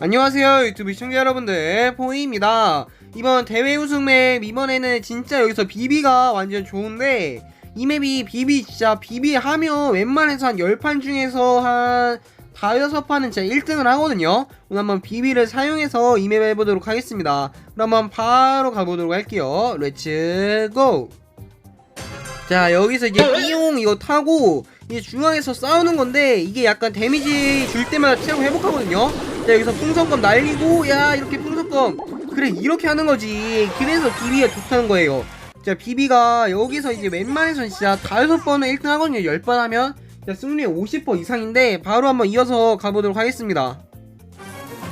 안녕하세요 유튜브 시청자 여러분들. 포이입니다. 이번 대회 우승 맵 이번에는 진짜 여기서 비비가 완전 좋은데 이 맵이 비비 진짜 비비 하면 웬만해서 한 10판 중에서 한 다여섯 판은 진짜 1등을 하거든요. 오늘 한번 비비를 사용해서 이 맵 해보도록 하겠습니다. 그럼 한번 바로 가보도록 할게요. 렛츠 고! 자 여기서 이제 띠용 이거 타고 이제 중앙에서 싸우는 건데 이게 약간 데미지 줄 때마다 체력 회복하거든요 자 여기서 풍선껌 날리고 야 이렇게 풍선껌. 그래 이렇게 하는 거지. 그래서 비비가 좋다는 거예요. 자 비비가 여기서 이제 웬만해선 진짜 다섯 번은 1등 하거든요. 10번 하면. 자 승률이 50% 이상인데 바로 한번 이어서 가보도록 하겠습니다.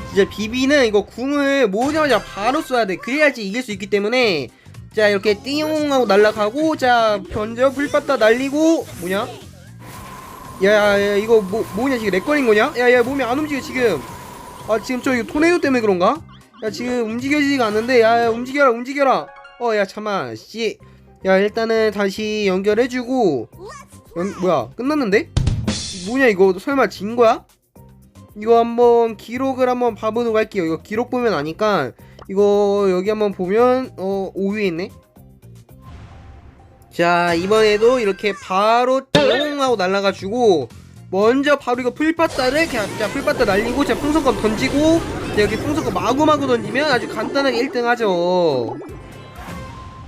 진짜 비비는 이거 궁을 모으자마자 바로 써야 돼. 그래야지 이길 수 있기 때문에. 자 이렇게 띵용 하고 날라가고 자 견저 불빠다 날리고. 뭐냐? 야야 이거 뭐 뭐냐 지금 렉 걸린 거냐? 야야 몸이 안 움직여 지금 아 지금 저 이거 토네이도 때문에 그런가? 야 지금 움직여지지가 않는데 야, 야 움직여라 움직여라. 어 야 잠만 씨야 일단은 다시 연결해주고. 연, 뭐야 끝났는데? 뭐냐 이거 설마 진 거야? 이거 한번 기록을 한번 봐보도록 할게요. 이거 기록 보면 아니까. 이거 여기 한번 보면 어 5위에 있네. 자 이번에도 이렇게 바로 띵 하고 날라가지고 먼저 바로 이거 풀바다를 그냥 자 풀바다 날리고 자 풍선껌 던지고 자 여기 풍선껌 마구마구 던지면 아주 간단하게 1등 하죠.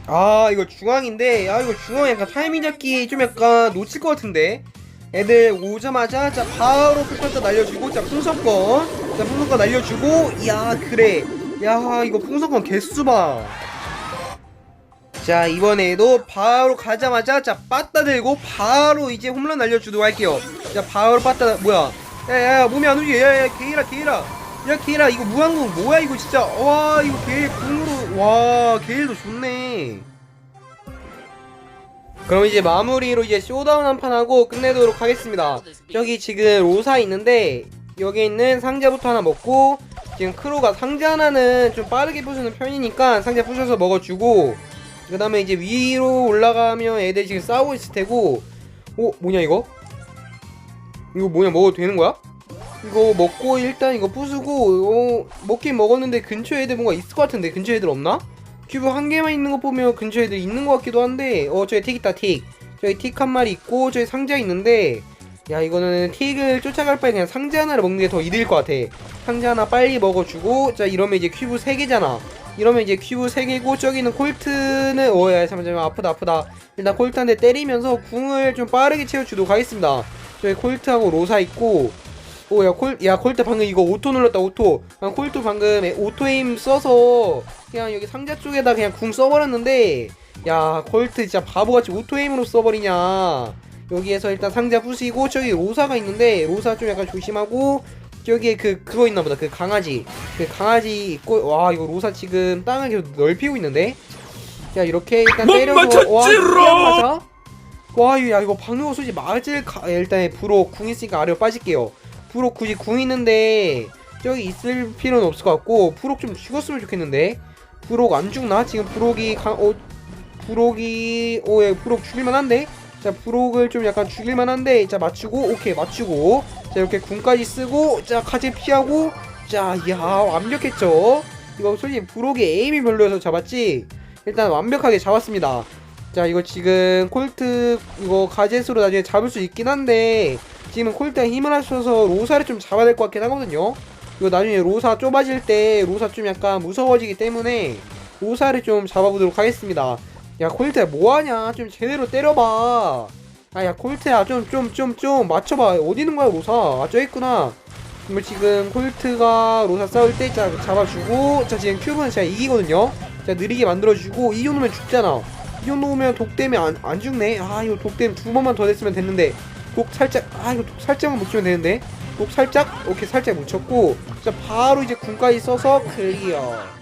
아 이거 중앙인데 아 이거 중앙 약간 타이밍 잡기 좀 약간 놓칠 것 같은데. 애들 오자마자 자 바로 풀바다 날려주고 자 풍선껌. 자 풍선껌 날려주고 이야 그래. 야 이거 풍선껌 개수 봐 자 이번에도 바로 가자마자 자 빠따 들고 바로 이제 홈런 날려주도록 할게요. 자 바로 빠따 뭐야? 야야야 몸이 안 움직여. 야야 게이라 게이라. 야 게이라 이거 무한공 뭐야 이거 진짜? 와 이거 게일 궁으로 와 게일도 좋네. 그럼 이제 마무리로 이제 쇼다운 한 판 하고 끝내도록 하겠습니다. 저기 지금 로사 있는데 여기 있는 상자부터 하나 먹고 지금 크로가 상자 하나는 좀 빠르게 부수는 편이니까 상자 부셔서 먹어주고 그 다음에 이제 위로 올라가면 애들 지금 싸우고 있을 테고 오 뭐냐 이거? 이거 뭐냐 먹어도 되는 거야? 이거 먹고 일단 이거 부수고 어, 먹긴 먹었는데 근처에 애들 뭔가 있을 것 같은데 근처에 애들 없나? 큐브 한 개만 있는 거 보면 근처에 애들 있는 것 같기도 한데 어 저기 틱 있다 틱 저기 틱 한 마리 있고 저기 상자 있는데 야 이거는 틱을 쫓아갈 바에 그냥 상자 하나를 먹는 게 더 이득일 것 같아 상자 하나 빨리 먹어주고 자 이러면 이제 큐브 3개잖아 이러면 이제 큐브 3개고 저기는 콜트는 어야 잠깐만 아프다 아프다. 일단 콜트 한대 때리면서 궁을 좀 빠르게 채워주도록 하겠습니다. 저기 콜트하고 로사 있고 오야 콜 야 콜트 방금 이거 오토 눌렀다 오토. 아, 콜트 방금 오토 에임 써서 그냥 여기 상자 쪽에다 그냥 궁 써버렸는데 야 콜트 진짜 바보같이 오토 에임으로 써버리냐. 여기에서 일단 상자 부시고 저기 로사가 있는데 로사 좀 약간 조심하고 저기에 그 그거 있나 보다. 그 강아지. 그 강아지 있고 와 이거 로사 지금 땅을 계속 넓히고 있는데? 자 이렇게 일단 못 때려서! 와 맞아? 와 야 이거 방금 솔직히 맞을 가, 일단 브로 궁 있으니까 아래로 빠질게요. 브로 굳이 궁 있는데 저기 있을 필요는 없을 것 같고 브록 좀 죽었으면 좋겠는데? 브록 안 죽나? 지금 브록이 강, 어, 브록이 오예 브록 죽일만한데? 자 브록을 좀 약간 죽일만한데 자 맞추고 오케이 맞추고 자 이렇게 궁까지 쓰고 자 카제 피하고 자야 완벽했죠? 이거 솔직히 브록이 에임이 별로여서 잡았지? 일단 완벽하게 잡았습니다. 자 이거 지금 콜트 이거 가젯으로 나중에 잡을 수 있긴 한데 지금 콜트가 힘을 하셔서 로사를 좀 잡아야 될 것 같긴 하거든요? 이거 나중에 로사 좁아질 때 로사 좀 약간 무서워지기 때문에 로사를 좀 잡아보도록 하겠습니다. 야 콜트야 뭐하냐? 좀 제대로 때려봐 아야 콜트야 좀 좀 좀 좀 맞춰봐. 어디 있는 거야 로사? 아저 있구나. 그럼 지금 콜트가 로사 싸울 때 자, 잡아주고 자 지금 큐브는 제가 이기거든요? 자 느리게 만들어주고 이 정도면 죽잖아. 이 정도면 독 때문에 안, 안 죽네. 아 이거 독 때문에 두 번만 더 됐으면 됐는데. 독 살짝 아 이거 독 살짝만 묻히면 되는데. 독 살짝? 오케이 살짝 묻혔고. 자 바로 이제 궁까지 써서 클리어